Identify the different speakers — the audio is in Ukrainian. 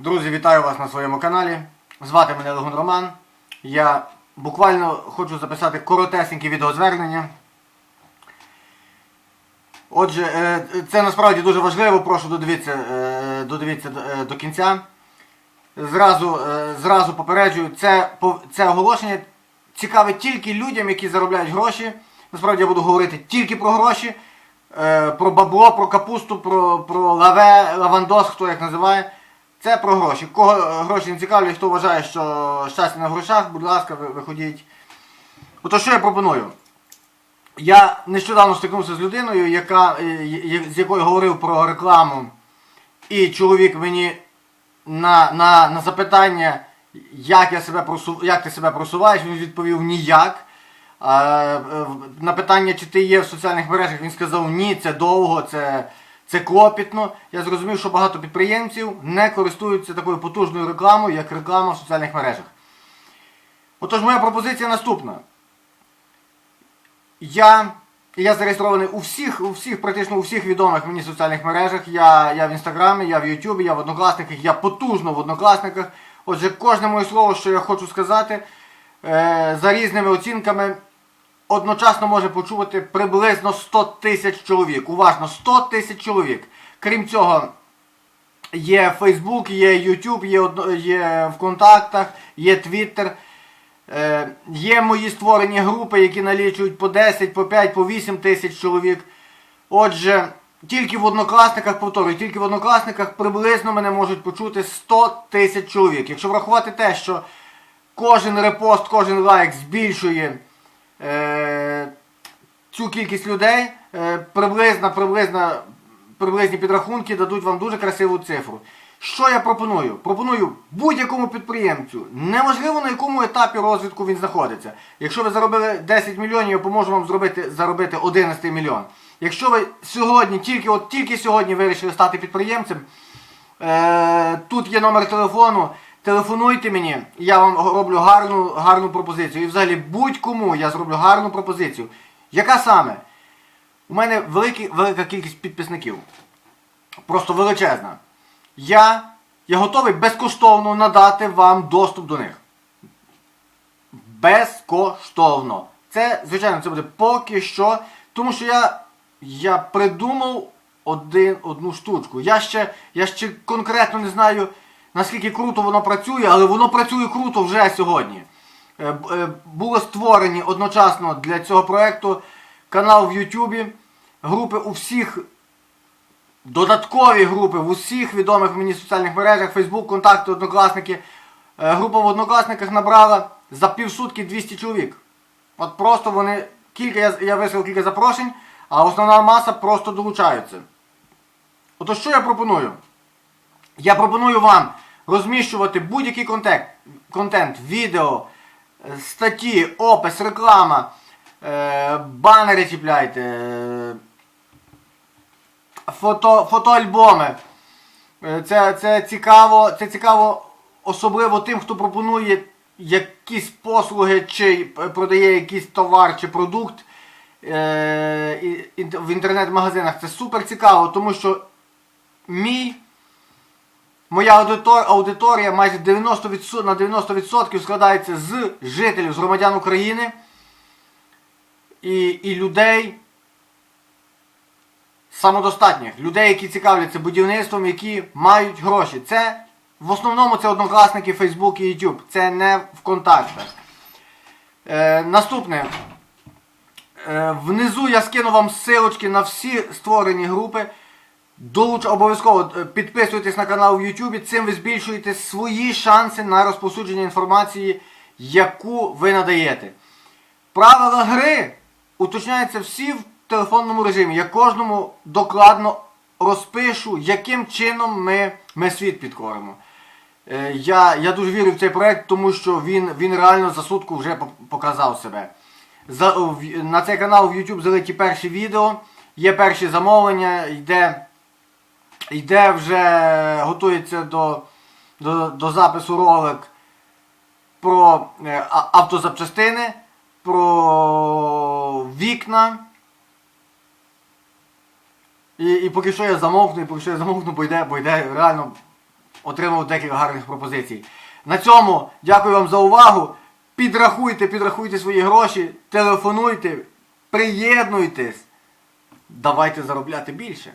Speaker 1: Друзі, вітаю вас на своєму каналі. Звати мене Легон Роман. Я буквально хочу записати коротесеньке відеозвернення. Отже, е, це насправді дуже важливо, прошу додивіться, е, додивіться е, до кінця. Зразу, зразу попереджую, це, це оголошення цікаве тільки людям, які заробляють гроші. Насправді я буду говорити тільки про гроші, про бабло, про капусту, про, про лаве, лавандос, хто як називає. Це про гроші. Кого е, гроші не цікавлять, хто вважає, що щастя на грошах, будь ласка, виходіть. Ото що я пропоную? Я нещодавно стикнувся з людиною, яка, е, з якою говорив про рекламу, і чоловік мені на, на, на запитання, як, я себе просу, як ти себе просуваєш, він відповів ніяк. Е, на питання, чи ти є в соціальних мережах, він сказав ні, це довго, це, це клопітно. Я зрозумів, що багато підприємців не користуються такою потужною рекламою, як реклама в соціальних мережах. Отож, моя пропозиція наступна. Я, я зареєстрований у всіх, у всіх, практично у всіх відомих мені соціальних мережах. Я, я в інстаграмі, я в Ютубі, я в однокласниках, я потужно в однокласниках. Отже, кожне моє слово, що я хочу сказати, е, за різними оцінками одночасно може почувати приблизно 100 тисяч чоловік. Уважно, 100 тисяч чоловік. Крім цього, є Facebook, є YouTube, є, є в контактах, є Twitter. Е, є мої створені групи, які налічують по 10, по 5, по 8 тисяч чоловік. Отже, тільки в однокласниках, повторюю, тільки в однокласниках приблизно мене можуть почути 100 тисяч чоловік. Якщо врахувати те, що кожен репост, кожен лайк збільшує цю кількість людей, е, приблизно, приблизно, приблизні підрахунки дадуть вам дуже красиву цифру. Що я пропоную? Пропоную будь-якому підприємцю, неважливо на якому етапі розвитку він знаходиться. Якщо ви заробили 10 мільйонів, я поможу вам зробити, заробити 11 мільйон. Якщо ви сьогодні, тільки, от, тільки сьогодні вирішили стати підприємцем, е, тут є номер телефону. Телефонуйте мені, я вам роблю гарну, гарну пропозицію. І взагалі будь-кому я зроблю гарну пропозицію. Яка саме? У мене великі, велика кількість підписників. Просто величезна. Я, я готовий безкоштовно надати вам доступ до них. Безкоштовно. Це, звичайно, це буде поки що. Тому що я, я придумав один, одну штучку. Я ще, я ще конкретно не знаю, наскільки круто воно працює, але воно працює круто вже сьогодні. Е, е, Було створені одночасно для цього проєкту канал в Ютубі, групи у всіх додаткові групи в усіх відомих мені соціальних мережах, Facebook, контакти, однокласники. Е, Група в однокласниках набрала за півсутки 200 чоловік. От просто вони, кілька, я, я вислав кілька запрошень, а основна маса просто долучаються. Ото що я пропоную? Я пропоную вам розміщувати будь-який контент, контент відео, е, статті, опис, реклама, е, банери чіпляйте, е, фото, фотоальбоми. Це, це, цікаво, це цікаво особливо тим, хто пропонує якісь послуги чи продає якийсь товар чи продукт в інтернет-магазинах. Це супер цікаво, тому що мій, моя аудиторія майже 90%, на 90% складається з жителів, з громадян України і, і людей самодостатніх, людей, які цікавляться будівництвом, які мають гроші. Це в основному це однокласники Facebook і YouTube. Це не в контактах. Е, наступне. Е, внизу я скину вам ссылочки на всі створені групи. Долуч обов'язково е, підписуйтесь на канал в YouTube, цим ви збільшуєте свої шанси на розповсюдження інформації, яку ви надаєте. Правила гри уточняються всі в телефонному режимі. Я кожному докладно розпишу, яким чином ми, ми світ підкоримо. Е, Я, я дуже вірю в цей проект, тому що він, він реально за сутку вже показав себе. За, на цей канал в YouTube залиті перші відео, є перші замовлення, йде, йде вже, готується до, до, до запису ролик про е, автозапчастини, про вікна. І, і поки що я замовкну, і поки що я замовкну, бо йде, бо йде реально отримав декілька гарних пропозицій. На цьому дякую вам за увагу. Підрахуйте, підрахуйте свої гроші, телефонуйте, приєднуйтесь. Давайте заробляти більше.